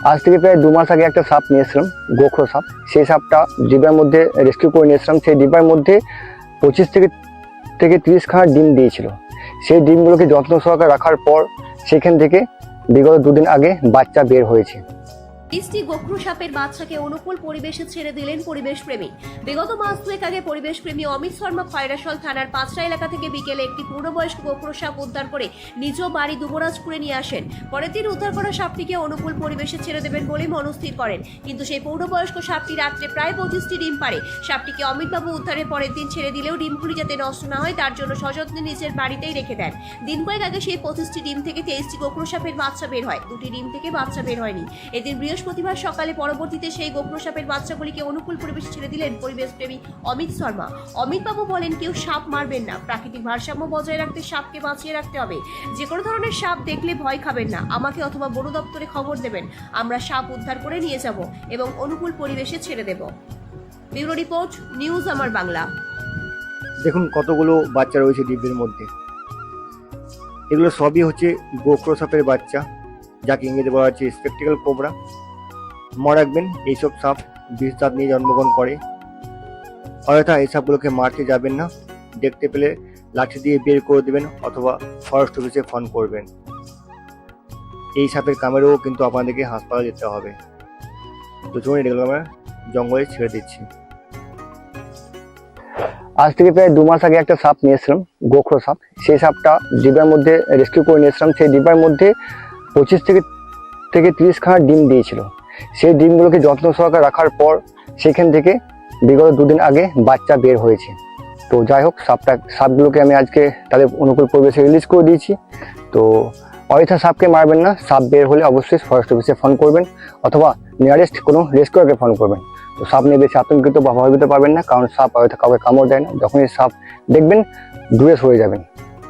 আজ থেকে প্রায় দু মাস আগে একটা সাপ নিয়েছিলাম, গোখরো সাপ। সেই সাপটা ডিবার মধ্যে রেস্কিউ করে নিয়েছিলাম। সেই ডিবার মধ্যে পঁচিশ থেকে থেকে তিরিশ খানা ডিম দিয়েছিল। সেই ডিমগুলোকে যত্ন সহকারে রাখার পর সেখান থেকে বিগত দুদিন আগে বাচ্চা বের হয়েছে। বৃষ্টি গোখরু সাপের বাচ্চাকে অনুকূল পরিবেশে ছেড়ে দিলেন পরিবেশ প্রেমী বিগত মাস দুয়েক আগে পরিবেশ প্রেমী অমিত শর্মা খয়রাসল থানার পাঁচটা এলাকা থেকে বিকেলে একটি পূর্ণবয়স্ক গোখরু সাপ উদ্ধার করে নিজ বাড়ি দুবরাজপুরে নিয়ে আসেন। পরে তিনি উদ্ধার করা সাপটিকে অনুকূল পরিবেশে ছেড়ে দেবেন বলে মনস্থির করেন। কিন্তু সেই পূর্ণবয়স্ক সাপটি রাত্রে প্রায় পঁচিশটি ডিম পারে সাপটিকে অমিতবাবু উদ্ধারের পরের দিন ছেড়ে দিলেও ডিমগুলি যাতে নষ্ট না হয় তার জন্য সযত্নে নিজের বাড়িতেই রেখে দেন। দিন কয়েক আগে সেই পঁচিশটি ডিম থেকে তেইশটি গোখরু সাপের বাচ্চা বের হয়। দুটি ডিম থেকে বাচ্চা বের হয়নি। এদিন বৃহস্পতিবার সকালে পরবর্তীতে সেই গোখরু সাপের বাচ্চাগুলিকে অনুকূল পরিবেশে ছেড়ে দিলেন পরিবেশ প্রেমী অমিত শর্মা। অমিত বাবু বলেন, কেউ সাপ মারবেন না। প্রাকৃতিক ভারসাম্য বজায় রাখতে সাপকে বাঁচিয়ে রাখতে হবে। যে কোনো ধরনের সাপ দেখলে ভয় খাবেন না। আমাকে অথবা বন দপ্তরে খবর দেবেন। আমরা সাপ উদ্ধার করে নিয়ে যাব এবং অনুকূল পরিবেশে ছেড়ে দেব। ব্যুরো রিপোর্ট, নিউজ আমার বাংলা। দেখুন, কতগুলো বাচ্চা রয়েছে ডিব্বির মধ্যে। এগুলো সবই হচ্ছে গোখরো সাপের বাচ্চা, যাকে ইংরেজি বলা হচ্ছে স্পেকটিক্যাল কোবরা মনে রাখবেন, এইসব সাপ বিষ দাঁত নিয়ে জন্মগ্রহণ করে। অযথা এই সাপগুলোকে মারতে যাবেন না। দেখতে পেলে লাঠি দিয়ে বের করে দেবেন অথবা ফরেস্ট অফিসে ফোন করবেন। এই সাপের কামড়েও কিন্তু আপনাদেরকে হাসপাতালে যেতে হবে। তো চলুন, এগুলো আমরা জঙ্গলে ছেড়ে দিচ্ছি। আজ থেকে প্রায় দু মাস আগে একটা সাপ নিয়ে এসেছিলাম গোখরো সাপ। সেই সাপটা ডিব্বার মধ্যে রেস্কিউ করে নিয়ে এসেছিলাম সেই ডিব্বার মধ্যে পঁচিশ থেকে থেকে তিরিশ খানা ডিম দিয়েছিল। সেই ডিমগুলোকে যত্ন সহকারে রাখার পর সেখান থেকে বিগত দুদিন আগে বাচ্চা বের হয়েছে। তো যাই হোক, সাপটা, সাপগুলোকে আমি আজকে তাদের অনুকূল পরিবেশে রিলিজ করে দিয়েছি। তো অযথা সাপকে মারবেন না, সাপ বের হলে অবশ্যই ফরেস্ট অফিসে ফোন করবেন অথবা নিয়ারেস্ট কোনো রেস্কিউকে ফোন করবেন। তো সাপ নিয়ে বেশি আতঙ্কিত বা ভয়ভীত পারবেন না, কারণ সাপ অযথা কাউকে কামড় দেয় না। যখনই সাপ দেখবেন, দূরে সরে যাবেন।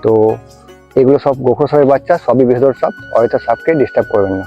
তো এগুলো সব গোখর বাচ্চা, সবই বিষধর সাপ হয়তো সাপকে ডিস্টার্ব করবেন না।